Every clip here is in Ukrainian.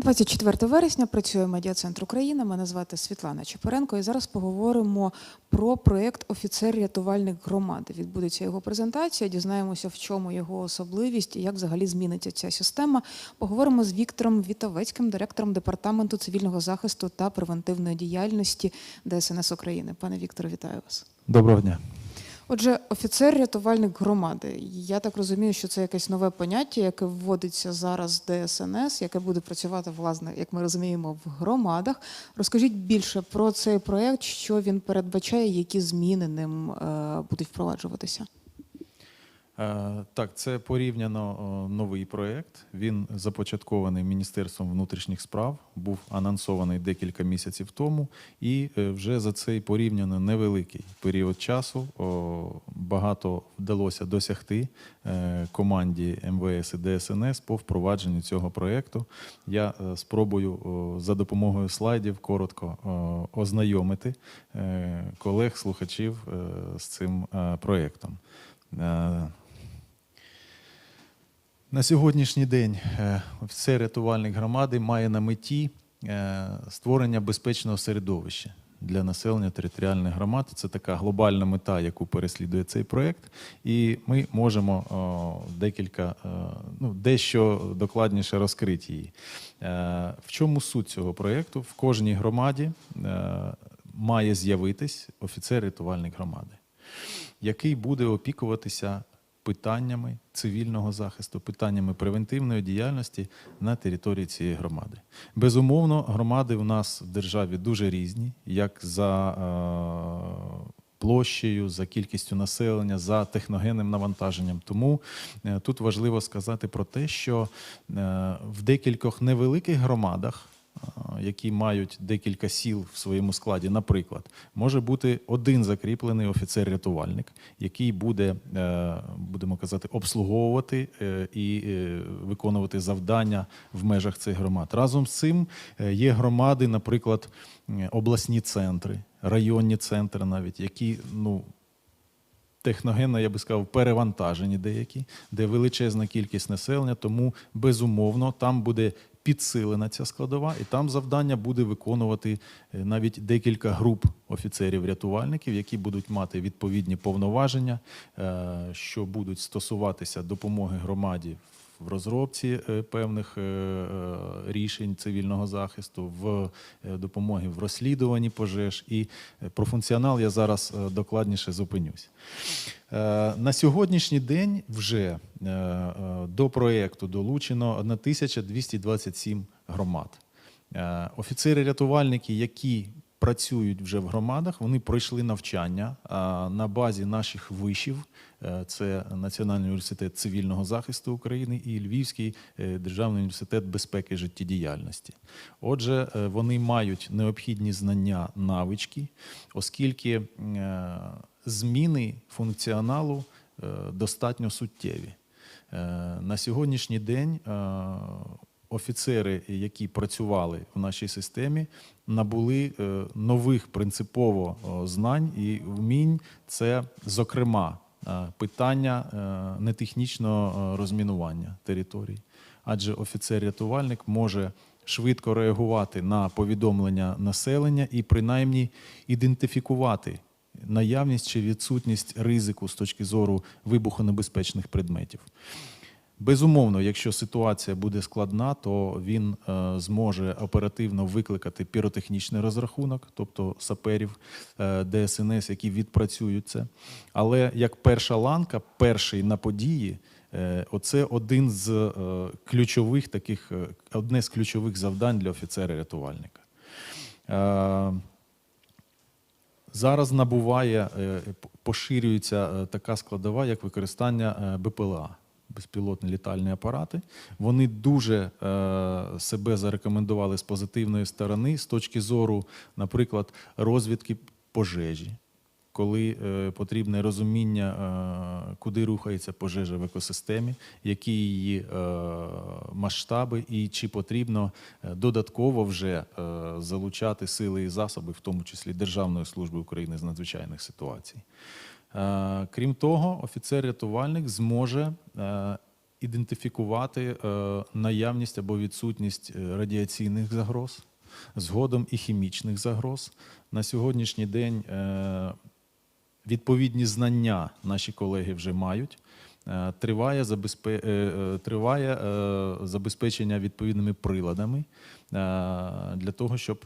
24 вересня працює медіа-центр України. Мене звати Світлана Чепаренко. І зараз поговоримо про проєкт Офіцер-рятувальник громади. Відбудеться його презентація. Дізнаємося, в чому його особливість і як взагалі зміниться ця система. Поговоримо з Віктором Вітовецьким, директором департаменту цивільного захисту та превентивної діяльності ДСНС України. Пане Вікторе, вітаю вас. Доброго дня. Отже, офіцер-рятувальник громади. Я так розумію, що це якесь нове поняття, яке вводиться зараз ДСНС, яке буде працювати, власне, як ми розуміємо, в громадах. Розкажіть більше про цей проект, що він передбачає, які зміни ним е, будуть впроваджуватися. Е, Так, це порівняно новий проєкт. Він започаткований Міністерством внутрішніх справ, був анонсований декілька місяців тому, і е, вже за цей порівняно невеликий період часу багато вдалося досягти е, команді МВС і ДСНС по впровадженню цього проєкту. Я спробую за допомогою слайдів коротко ознайомити колег-слухачів з цим проєктом. На сьогоднішній день е, офіцер рятувальник громади має на меті е, створення безпечного середовища для населення територіальних громад. Це така глобальна мета, яку переслідує цей проєкт. І ми можемо декілька, е, ну, дещо докладніше розкрити її. В чому суть цього проєкту? В кожній громаді має з'явитись офіцер рятувальник громади який буде опікуватися питаннями цивільного захисту, питаннями превентивної діяльності на території цієї громади. Безумовно, громади в нас в державі дуже різні, як за е, площею, за кількістю населення, за техногенним навантаженням. Тому е, тут важливо сказати про те, що е, в декількох невеликих громадах які мають декілька сіл в своєму складі, наприклад, може бути один закріплений офіцер-рятувальник, який буде, е, будемо казати, обслуговувати е, і е, виконувати завдання в межах цих громад. Разом з цим є громади, наприклад, обласні центри, районні центри, навіть які ну. Техногенно, я би сказав, перевантажені деякі, де величезна кількість населення, тому безумовно там буде підсилена ця складова, і там завдання буде виконувати е, навіть декілька груп офіцерів-рятувальників, які будуть мати відповідні повноваження, е, що будуть стосуватися допомоги громаді в розробці е, певних е, е, рішень цивільного захисту, в допомоги в розслідуванні пожеж. І про функціонал я зараз докладніше зупинюсь. На сьогоднішній день вже до проєкту долучено 1227 громад. Офіцери-рятувальники, які працюють вже в громадах, вони пройшли навчання на базі наших вишів. Е, Це Національний університет цивільного захисту України і Львівський е, державний університет безпеки життєдіяльності. Отже, е, вони мають необхідні знання, навички, оскільки зміни функціоналу достатньо суттєві. На сьогоднішній день офіцери, які працювали в нашій системі, набули е, нових принципово знань і вмінь. Це, зокрема, е, питання е, нетехнічного е, розмінування територій. Адже офіцер-рятувальник може швидко реагувати на повідомлення населення і принаймні ідентифікувати наявність чи відсутність ризику з точки зору вибухонебезпечних предметів. Безумовно, якщо ситуація буде складна, то він е, зможе оперативно викликати піротехнічний розрахунок, тобто саперів е, ДСНС, які відпрацюють це. Але як перша ланка, перший на події, е, оце один з ключових таких, одне з ключових завдань для офіцера-рятувальника. Зараз набуває, поширюється така складова, як використання БПЛА, безпілотні літальні апарати. Вони дуже е, себе зарекомендували з позитивної сторони з точки зору, наприклад, розвідки пожежі. Коли е, потрібне розуміння, е, куди рухається пожежа в екосистемі, які її е, масштаби, і чи потрібно е, додатково вже е, залучати сили і засоби, в тому числі Державної служби України з надзвичайних ситуацій. Е, крім того, офіцер-рятувальник зможе е, ідентифікувати е, наявність або відсутність радіаційних загроз, згодом і хімічних загроз. На сьогоднішній день відповідні знання наші колеги вже мають. Триває, триває забезпечення відповідними приладами для того, щоб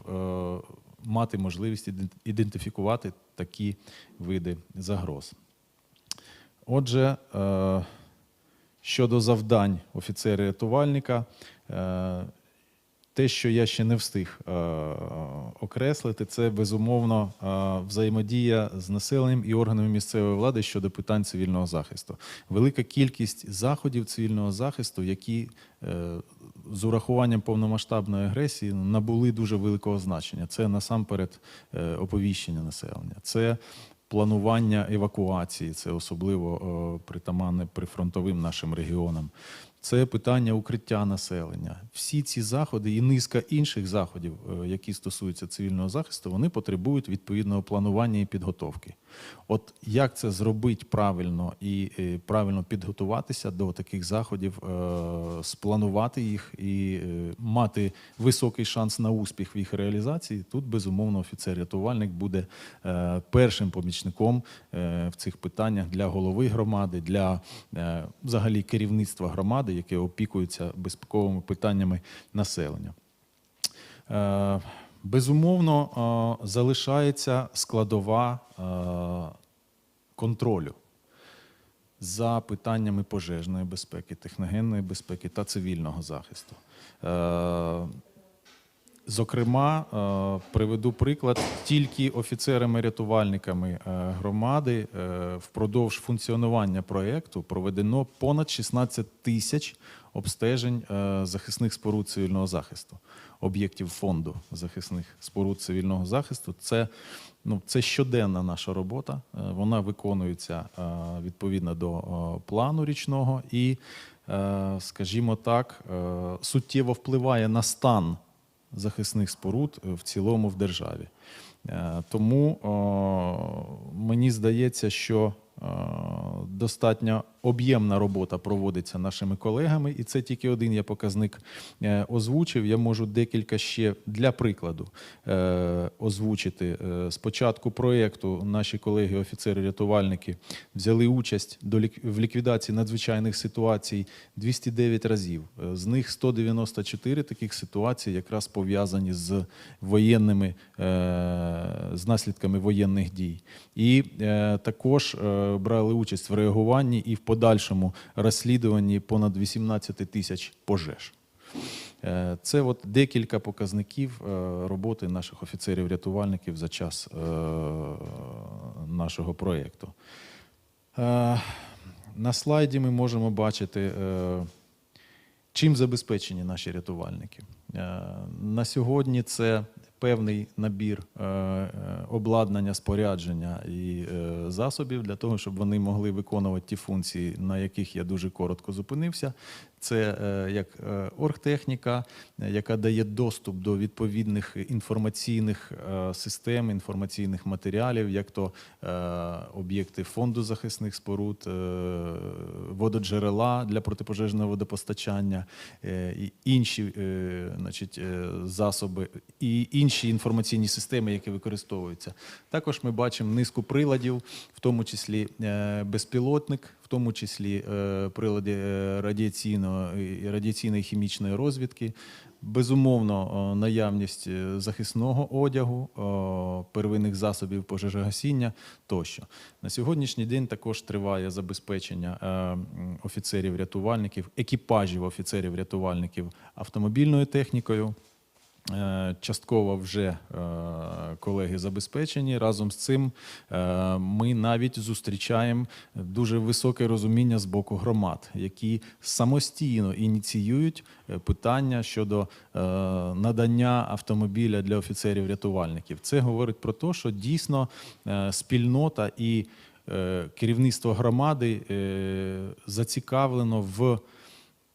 мати можливість ідентифікувати такі види загроз. Отже, е, щодо завдань офіцера-рятувальника, е, те, що я ще не встиг е, окреслити, це безумовно е, взаємодія з населенням і органами місцевої влади щодо питань цивільного захисту. Велика кількість заходів цивільного захисту, які е, з урахуванням повномасштабної агресії набули дуже великого значення. Це насамперед е, оповіщення населення. Це планування евакуації, це особливо е, притаманне прифронтовим нашим регіонам. Це питання укриття населення. Всі ці заходи і низка інших заходів, е, які стосуються цивільного захисту, вони потребують відповідного планування і підготовки. От як це зробити правильно і е, правильно підготуватися до таких заходів, е, спланувати їх і мати високий шанс на успіх в їх реалізації, тут безумовно офіцер-рятувальник буде першим помічником в цих питаннях для голови громади, для взагалі керівництва громади, яке опікується безпековими питаннями населення. Е, Безумовно, е, залишається складова е, контролю за питаннями пожежної безпеки, техногенної безпеки та цивільного захисту. Зокрема, е, приведу приклад, тільки офіцерами-рятувальниками е, громади е, впродовж функціонування проєкту проведено понад 16 тисяч обстежень захисних споруд цивільного захисту, об'єктів фонду захисних споруд цивільного захисту. Це, ну, це щоденна наша робота. Вона виконується відповідно до плану річного і, скажімо так, суттєво впливає на стан захисних споруд е, в цілому в державі. Е, Тому мені здається, що е, достатньо об'ємна робота проводиться нашими колегами, і це тільки один я показник е, озвучив. Я можу декілька ще для прикладу е, озвучити. Е, Спочатку проєкту наші колеги, офіцери-рятувальники, взяли участь в ліквідації надзвичайних ситуацій 209 разів. З них 194 таких ситуацій якраз пов'язані з воєнними з наслідками воєнних дій. І також брали участь в реагуванні і в подальшому розслідуванні понад 18 тисяч пожеж. Е, Це от декілька показників е, роботи наших офіцерів-рятувальників за час е, нашого проєкту. На слайді ми можемо бачити, чим забезпечені наші рятувальники. На сьогодні це певний набір е, е, обладнання, спорядження і е, засобів для того, щоб вони могли виконувати ті функції, на яких я дуже коротко зупинився. Це е, як е, оргтехніка, е, яка дає доступ до відповідних інформаційних систем, інформаційних матеріалів, як то об'єкти фонду захисних споруд, вододжерела для протипожежного водопостачання, і інші значить, засоби і інші інформаційні системи, які використовуються. Також ми бачимо низку приладів, в тому числі безпілотник, в тому числі е, прилади е, радіаційного і радіаційної хімічної розвідки. Безумовно, е, наявність е, захисного одягу, е, первинних засобів пожежогасіння тощо. На сьогоднішній день також триває забезпечення е, офіцерів-рятувальників, екіпажів офіцерів-рятувальників автомобільною технікою. Е, Частково вже е, колеги забезпечені. Разом з цим е, ми навіть зустрічаємо дуже високе розуміння з боку громад, які самостійно ініціюють питання щодо надання автомобіля для офіцерів-рятувальників. Це говорить про те, що дійсно спільнота і керівництво громади зацікавлено в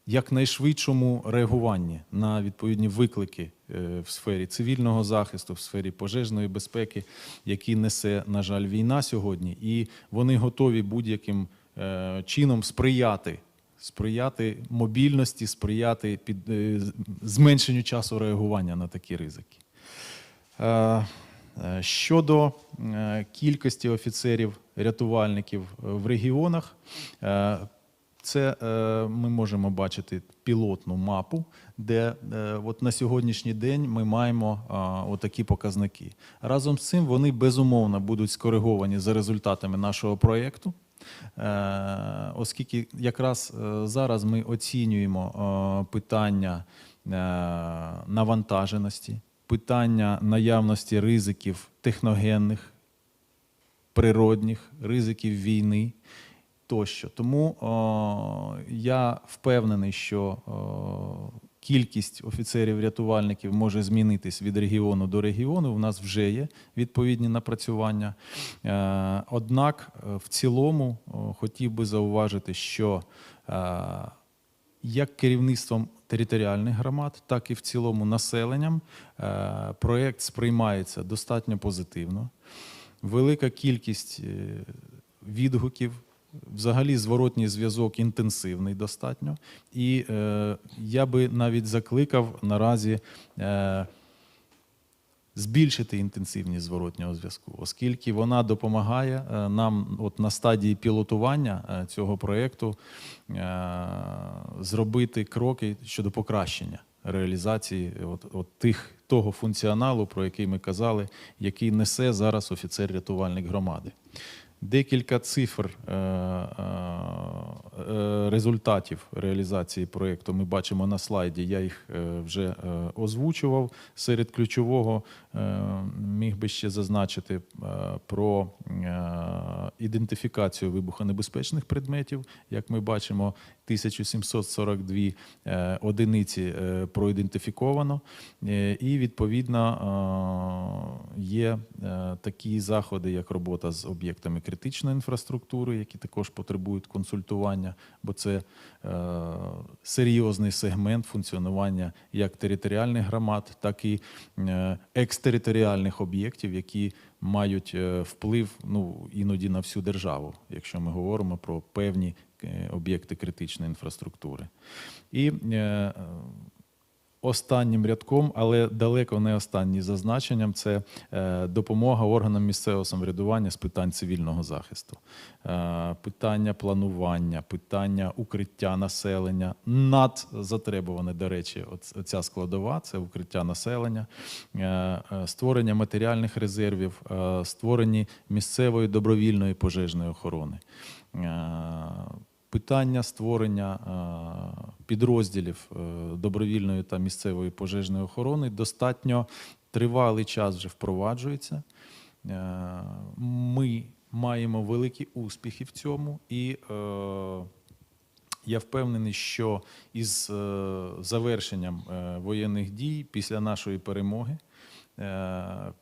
якнайшвидшому реагуванні на відповідні виклики е, в сфері цивільного захисту, в сфері пожежної безпеки, які несе, на жаль, війна сьогодні, і вони готові будь-яким е, чином сприяти сприяти мобільності, сприяти під, е, зменшенню часу реагування на такі ризики. Щодо кількості офіцерів-рятувальників в регіонах, це е, ми можемо бачити пілотну мапу, де е, от на сьогоднішній день ми маємо отакі показники. Разом з цим вони безумовно будуть скориговані за результатами нашого проєкту. Е, Оскільки якраз зараз ми оцінюємо питання навантаженості, питання наявності ризиків техногенних, природних, ризиків війни тощо. Тому о, я впевнений, що о, кількість офіцерів-рятувальників може змінитись від регіону до регіону. У нас вже є відповідні напрацювання. Е, Однак, е, в цілому о, хотів би зауважити, що е, як керівництвом територіальних громад, так і в цілому населенням е, проєкт сприймається достатньо позитивно. Велика кількість е, відгуків, взагалі зворотній зв'язок інтенсивний достатньо. І е, я би навіть закликав наразі. Е, збільшити інтенсивність зворотнього зв'язку, оскільки вона допомагає е, нам от на стадії пілотування е, цього проєкту е, зробити кроки щодо покращення реалізації от, от тих, того функціоналу, про який ми казали, який несе зараз офіцер-рятувальник громади. Декілька цифр е, е, е, результатів реалізації проєкту ми бачимо на слайді. Я їх вже озвучував. Серед ключового міг би ще зазначити про ідентифікацію вибухонебезпечних предметів. Як ми бачимо, 1742 е, одиниці проідентифіковано, і відповідно є такі заходи, як робота з об'єктами критичної інфраструктури, які також потребують консультування, бо це е, серйозний сегмент функціонування як територіальних громад, так і е, екстериторіальних об'єктів, які мають е, вплив ну, іноді на всю державу, якщо ми говоримо про певні е, об'єкти критичної інфраструктури. І е, Останнім рядком, але далеко не останній зазначенням, це е, допомога органам місцевого самоврядування з питань цивільного захисту, Е, питання планування, питання укриття населення. Надзатребуване, до речі, ця складова це укриття населення, е, створення матеріальних резервів, створення місцевої добровільної пожежної охорони. Питання створення е, підрозділів е, добровільної та місцевої пожежної охорони достатньо тривалий час вже впроваджується. Е, Ми маємо великі успіхи в цьому, і я впевнений, що із завершенням воєнних дій після нашої перемоги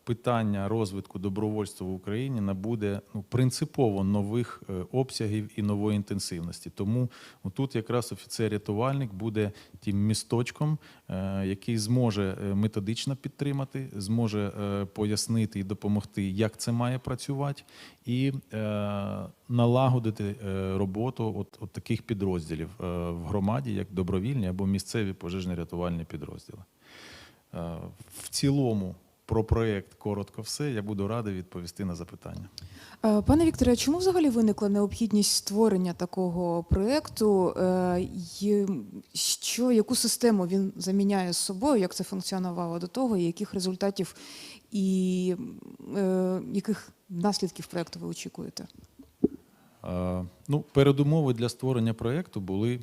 питання розвитку добровольства в Україні набуде ну, принципово нових е, обсягів і нової інтенсивності. Тому тут якраз офіцер-рятувальник буде тим місточком, е, який зможе е, методично підтримати, зможе е, пояснити і допомогти, як це має працювати, і е, налагодити е, роботу от, от таких підрозділів е, в громаді, як добровільні або місцеві пожежно-рятувальні підрозділи. Е, В цілому про проєкт коротко все. Я буду радий відповісти на запитання. Е, Пане Вікторе, а чому взагалі виникла необхідність створення такого проєкту? Е, Що, яку систему він заміняє з собою, як це функціонувало до того, і яких результатів і е, яких наслідків проєкту ви очікуєте? Е, Ну, передумови для створення проєкту були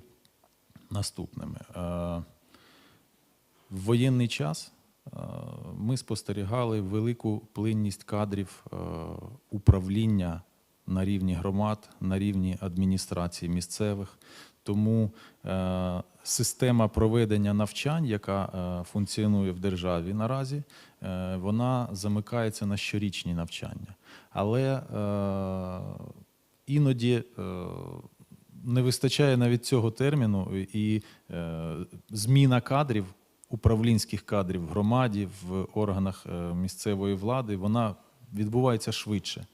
наступними. Е, В воєнний час ми спостерігали велику плинність кадрів е, управління на рівні громад, на рівні адміністрації місцевих. Тому е, система проведення навчань, яка е, функціонує в державі наразі, вона замикається на щорічні навчання. Але іноді не вистачає навіть цього терміну, і зміна кадрів, управлінських кадрів в громаді, в органах е, місцевої влади, вона відбувається швидше.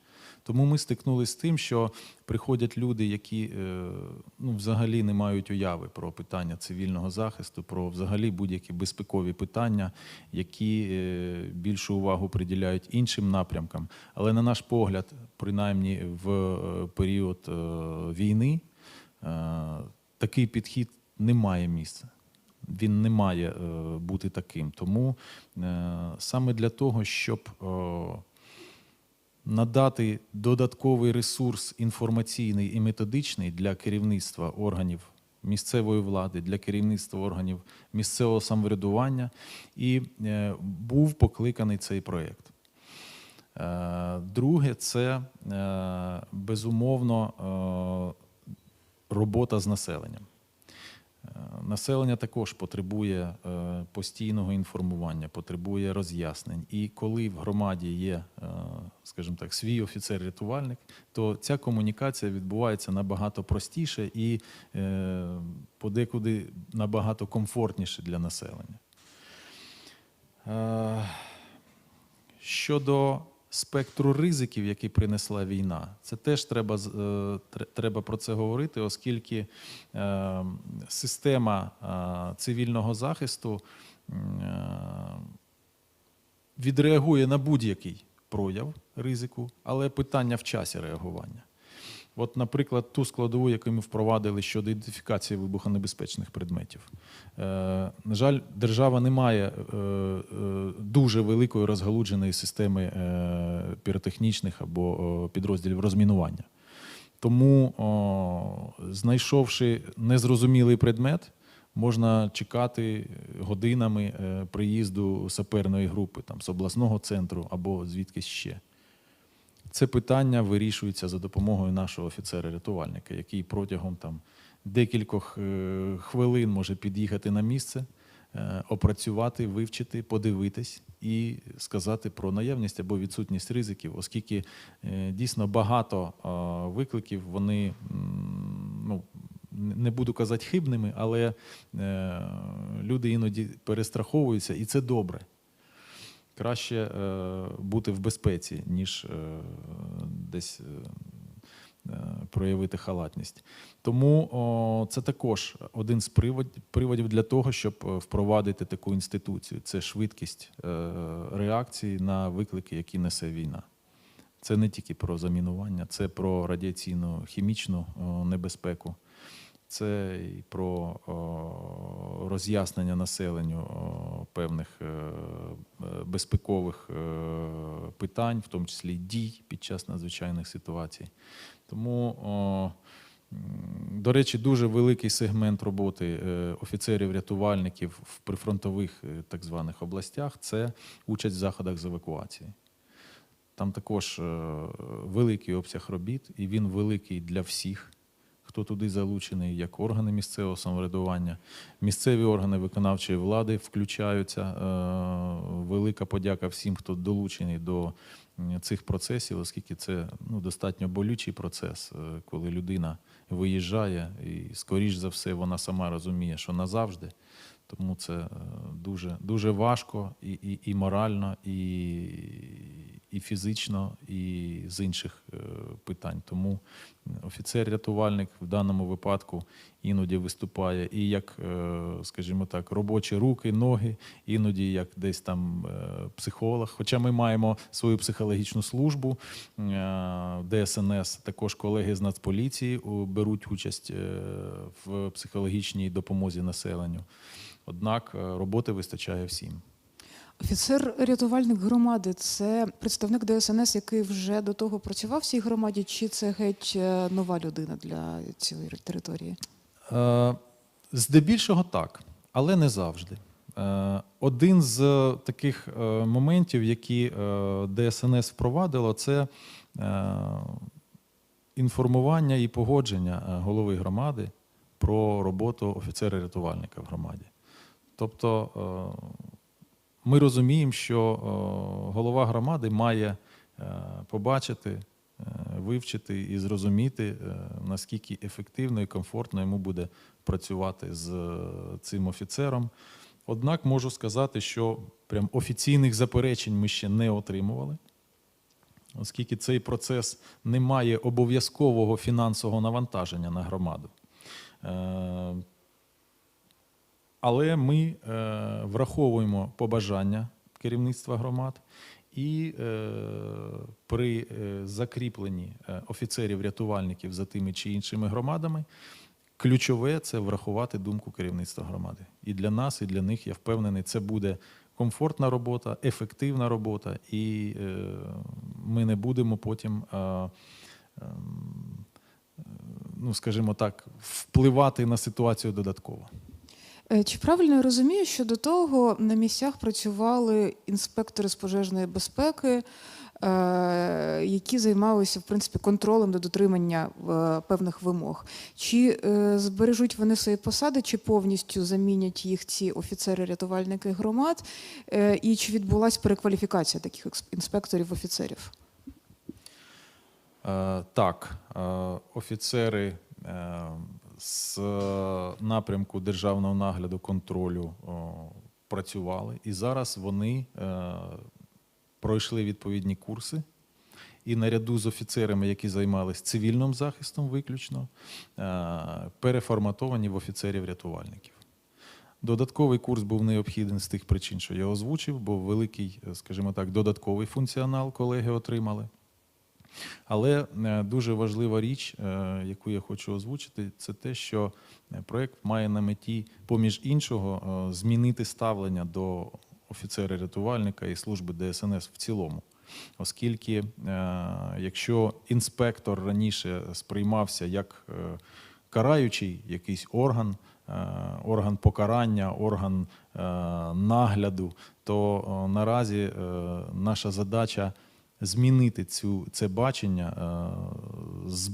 Тому ми стикнулися з тим, що приходять люди, які е, ну, взагалі не мають уяви про питання цивільного захисту, про взагалі будь-які безпекові питання, які е, більшу увагу приділяють іншим напрямкам. Але на наш погляд, принаймні в період війни, такий підхід не має місця. Він не має е, бути таким. Тому е, саме для того, щоб е, надати додатковий ресурс інформаційний і методичний для керівництва органів місцевої влади, для керівництва органів місцевого самоврядування, і був покликаний цей проєкт. Друге, це безумовно робота з населенням. Е, Населення також потребує е, постійного інформування, потребує роз'яснень. І коли в громаді є, е, скажімо так, свій офіцер-рятувальник, то ця комунікація відбувається набагато простіше і подекуди набагато комфортніше для населення. Щодо спектру ризиків, які принесла війна, це теж треба, е, тр- треба про це говорити, оскільки е, система е, цивільного захисту відреагує на будь-який прояв ризику, але питання в часі реагування. От, наприклад, ту складову, яку ми впровадили щодо ідентифікації вибухонебезпечних предметів. Е, на жаль, держава не має е, е, дуже великої розгалудженої системи е, піротехнічних або підрозділів розмінування. Тому, о, знайшовши незрозумілий предмет, можна чекати годинами е, приїзду саперної групи там, з обласного центру або звідкись ще. Це питання вирішується за допомогою нашого офіцера-рятувальника, який протягом там, декількох е, хвилин може під'їхати на місце, е, опрацювати, вивчити, подивитись і сказати про наявність або відсутність ризиків, оскільки е, дійсно багато викликів, вони ну, не буду казати хибними, але е, люди іноді перестраховуються, і це добре краще е, бути в безпеці, ніж е, десь е, е, проявити халатність. Тому о, це також один з привод- приводів для того, щоб е, впровадити таку інституцію. Це швидкість е, реакції на виклики, які несе війна. Це не тільки про замінування, це про радіаційну хімічну небезпеку. Це і про роз'яснення населенню певних е, е, безпекових е, питань, в тому числі дій під час надзвичайних ситуацій. Тому, до речі, дуже великий сегмент роботи офіцерів-рятувальників в прифронтових так званих областях це участь в заходах з евакуації. Там також великий обсяг робіт, і він великий для всіх, хто туди залучений, як органи місцевого самоврядування, місцеві органи виконавчої влади включаються. Е, Велика подяка всім, хто долучений до цих процесів, оскільки це ну, достатньо болючий процес, е, коли людина виїжджає, і, скоріш за все, вона сама розуміє, що назавжди. Тому це е, дуже, дуже важко і, і, і морально, і, і фізично, і з інших е, питань. Тому офіцер-рятувальник в даному випадку іноді виступає і як, е, скажімо так, робочі руки, ноги, іноді як десь там е, психолог. Хоча ми маємо свою психологічну службу е, ДСНС, також колеги з Нацполіції беруть участь в психологічній допомозі населенню. Однак роботи вистачає всім. Офіцер-рятувальник громади це представник ДСНС, який вже до того працював в цій громаді, чи це геть нова людина для цієї території? Е, Здебільшого так, але не завжди. Е, Один з таких е, моментів, які ДСНС впровадило, це інформування і погодження голови громади про роботу офіцера-рятувальника в громаді. Тобто ми розуміємо, що голова громади має побачити, вивчити і зрозуміти, е, наскільки ефективно і комфортно йому буде працювати з е, цим офіцером. Однак можу сказати, що прям офіційних заперечень ми ще не отримували. оскільки цей процес не має обов'язкового фінансового навантаження на громаду. Е, Але ми е, враховуємо побажання керівництва громад і е, при е, закріпленні е, офіцерів-рятувальників за тими чи іншими громадами ключове це врахувати думку керівництва громади. І для нас, і для них, я впевнений, це буде комфортна робота, ефективна робота, і е, ми не будемо потім. е, Ну, скажімо так, впливати на ситуацію додатково. Е, Чи правильно я розумію, що до того на місцях працювали інспектори з пожежної безпеки, е, які займалися в принципі контролем до дотримання певних вимог? Чи е, збережуть вони свої посади, чи повністю замінять їх ці офіцери-рятувальники громад? І чи відбулася перекваліфікація таких екс- інспекторів в офіцерів? Е, Так, офіцери з напрямку державного нагляду контролю працювали, і зараз вони е, пройшли відповідні курси. І наряду з офіцерами, які займалися цивільним захистом виключно, е, переформатовані в офіцерів-рятувальників. Додатковий курс був необхідний з тих причин, що я озвучив, бо великий, е, скажімо так, додатковий функціонал колеги отримали. Але е, дуже важлива річ, е, яку я хочу озвучити, це те, що е, проект має на меті, поміж іншого, змінити ставлення до офіцера-рятувальника і служби ДСНС в цілому. Оскільки, якщо інспектор раніше сприймався як караючий якийсь орган, орган покарання, орган нагляду, то наразі наша задача змінити цю, це бачення е, з,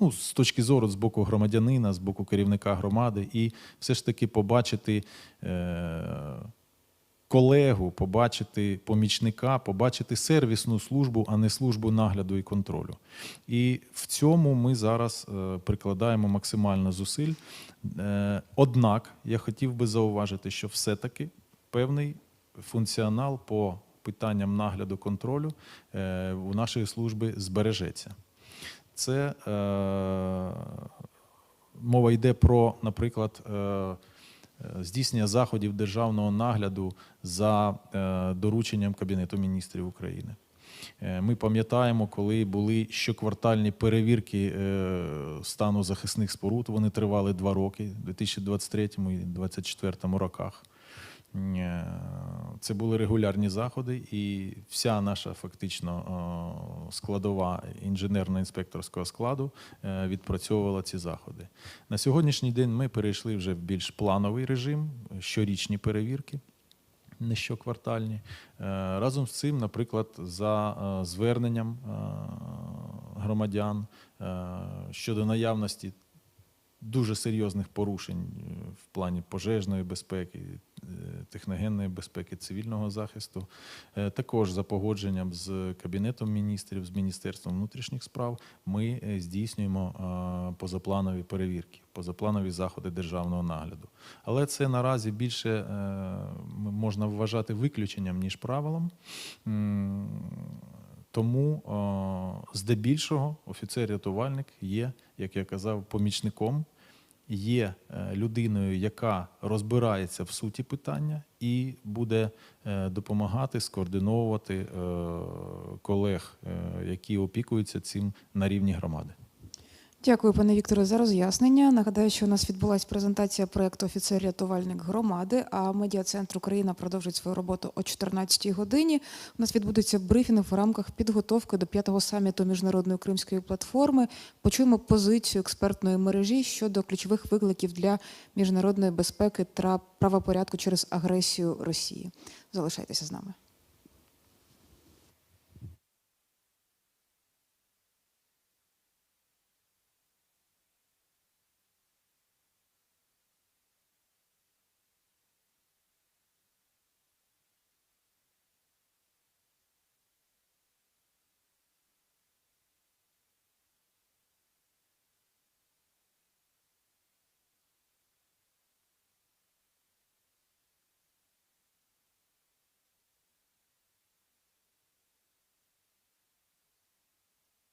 ну, з точки зору з боку громадянина, з боку керівника громади, і все ж таки побачити е, колегу, побачити помічника, побачити сервісну службу, а не службу нагляду і контролю. І в цьому ми зараз е, прикладаємо максимально зусиль. Однак я хотів би зауважити, що все-таки певний функціонал по питанням нагляду контролю е, у нашої служби збережеться. Це е, мова йде про, наприклад, е, здійснення заходів державного нагляду за е, дорученням Кабінету міністрів України. Е, Ми пам'ятаємо, коли були щоквартальні перевірки е, стану захисних споруд. Вони тривали два роки, у 2023 і 2024 роках. Е, Це були регулярні заходи, і вся наша фактично е, складова інженерно-інспекторського складу е, відпрацьовувала ці заходи. На сьогоднішній день ми перейшли вже в більш плановий режим, щорічні перевірки. Не щоквартальні. Разом з цим, наприклад, за зверненням громадян щодо наявності дуже серйозних порушень в плані пожежної безпеки, техногенної безпеки, цивільного захисту. Е, Також за погодженням з Кабінетом міністрів, з Міністерством внутрішніх справ, ми е, здійснюємо позапланові перевірки, позапланові заходи державного нагляду. Але це наразі більше е, можна вважати виключенням, ніж правилом. Тому здебільшого офіцер-рятувальник є, як я казав, помічником, є е, людиною, яка розбирається в суті питання і буде е, допомагати скоординовувати е, колег, які опікуються цим на рівні громади. Дякую, пане Вікторе, за роз'яснення. Нагадаю, що у нас відбулася презентація проєкту офіцер-рятувальник громади. А медіа-центр Україна продовжить свою роботу о 14-й годині. У нас відбудеться брифінг в рамках підготовки до п'ятого саміту міжнародної кримської платформи. Почуємо позицію експертної мережі щодо ключових викликів для міжнародної безпеки та правопорядку через агресію Росії. Залишайтеся з нами.